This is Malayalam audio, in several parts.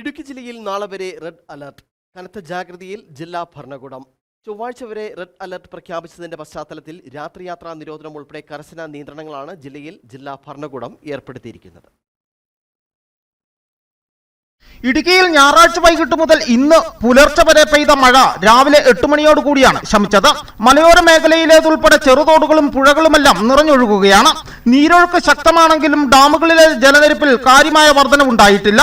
ഇടുക്കി ജില്ലയിൽ നാളെ വരെ റെഡ് അലർട്ട്. കനത്ത ജാഗ്രതയിൽ ജില്ലാ ഭരണകൂടം. ചൊവ്വാഴ്ച വരെ റെഡ് അലർട്ട് പ്രഖ്യാപിച്ചതിന്റെ പശ്ചാത്തലത്തിൽ രാത്രിയാത്രാ നിരോധനം ഉൾപ്പെടെ കർശന നിയന്ത്രണങ്ങളാണ് ജില്ലയിൽ ജില്ലാ ഭരണകൂടം ഏർപ്പെടുത്തിയിരിക്കുന്നത്. ഇടുക്കിയിൽ ഞായറാഴ്ച വൈകിട്ട് മുതൽ ഇന്ന് പുലർച്ചെ വരെ പെയ്ത മഴ രാവിലെ എട്ട് മണിയോട് കൂടിയാണ് ശമിച്ചത്. മലയോര മേഖലയിലേതുൾപ്പെടെ ചെറുതോടുകളും പുഴകളുമെല്ലാം നിറഞ്ഞൊഴുകുകയാണ്. നീരൊഴുക്ക് ശക്തമാണെങ്കിലും ഡാമുകളിലെ ജലനിരപ്പിൽ കാര്യമായ വർധനവുണ്ടായിട്ടില്ല.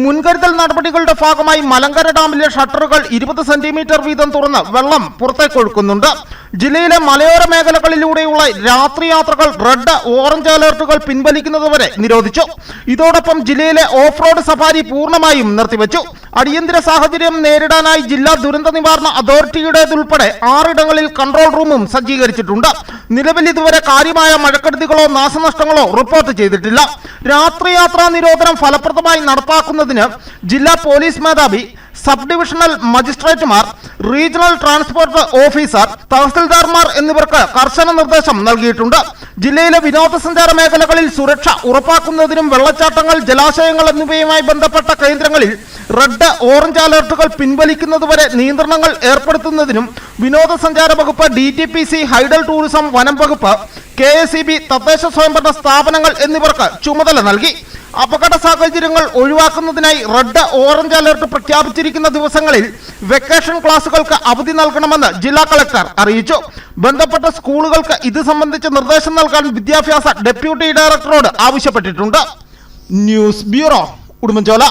മുൻകരുതൽ നടപടികളുടെ ഭാഗമായി മലങ്കര ഡാമിലെ ഷട്ടറുകൾ ഇരുപത് സെന്റിമീറ്റർ വീതം തുറന്ന് വെള്ളം പുറത്തേക്ക് ഒഴുക്കുന്നുണ്ട്. ജില്ലയിലെ മലയോര മേഖലകളിലൂടെയുള്ള രാത്രിയാത്രകൾ റെഡ് ഓറഞ്ച് അലർട്ടുകൾ പിൻവലിക്കുന്നതുവരെ നിരോധിച്ചു. ഇതോടൊപ്പം ജില്ലയിലെ ഓഫ് റോഡ് സഫാരി പൂർണമായും നിർത്തിവെച്ചു. അടിയന്തര സാഹചര്യം നേരിടാനായി ജില്ലാ ദുരന്ത നിവാരണ അതോറിറ്റിയുടേതുൾപ്പെടെ ആറിടങ്ങളിൽ കൺട്രോൾ റൂമും സജ്ജീകരിച്ചിട്ടുണ്ട്. നിലവിൽ ഇതുവരെ കാര്യമായ മഴക്കെടുതികളോ നാശനഷ്ടങ്ങളോ റിപ്പോർട്ട് ചെയ്തിട്ടില്ല. രാത്രിയാത്രാ നിരോധനം ഫലപ്രദമായി നടപ്പാക്കുന്നതിന് ജില്ലാ പോലീസ് മേധാവി സബ് ഡിവിഷണൽ മജിസ്ട്രേറ്റുമാർ റീജിയണൽ ട്രാൻസ്പോർട്ട് ഓഫീസർ തഹസിൽദാർമാർ എന്നിവർക്ക് കർശന നിർദ്ദേശം നൽകിയിട്ടുണ്ട്. ജില്ലയിലെ വിനോദസഞ്ചാര മേഖലകളിൽ സുരക്ഷ ഉറപ്പാക്കുന്നതിനും വെള്ളച്ചാട്ടങ്ങൾ ജലാശയങ്ങൾ എന്നിവയുമായി ബന്ധപ്പെട്ട കേന്ദ്രങ്ങളിൽ റെഡ് ഓറഞ്ച് അലർട്ടുകൾ പിൻവലിക്കുന്നതുവരെ നിയന്ത്രണങ്ങൾ ഏർപ്പെടുത്തുന്നതിനും വിനോദസഞ്ചാര വകുപ്പ് D T P C hydel tourism വനം വകുപ്പ് കെ എസ് ഇ ബി തദ്ദേശ സ്വയംഭരണ സ്ഥാപനങ്ങൾ എന്നിവർക്ക് ചുമതല നൽകി. അപകട സാഹചര്യങ്ങൾ ഒഴിവാക്കുന്നതിനായി റെഡ് ഓറഞ്ച് അലർട്ട് പ്രഖ്യാപിച്ചിരിക്കുന്ന ദിവസങ്ങളിൽ വെക്കേഷൻ ക്ലാസുകൾക്ക് അവധി നൽകണമെന്ന് ജില്ലാ കളക്ടർ അറിയിച്ചു. ബന്ധപ്പെട്ട സ്കൂളുകൾക്ക് ഇത് സംബന്ധിച്ച് നിർദ്ദേശം നൽകാൻ വിദ്യാഭ്യാസ ഡെപ്യൂട്ടി ഡയറക്ടറോട് ആവശ്യപ്പെട്ടിട്ടുണ്ട്. News bureau Udumbanchola.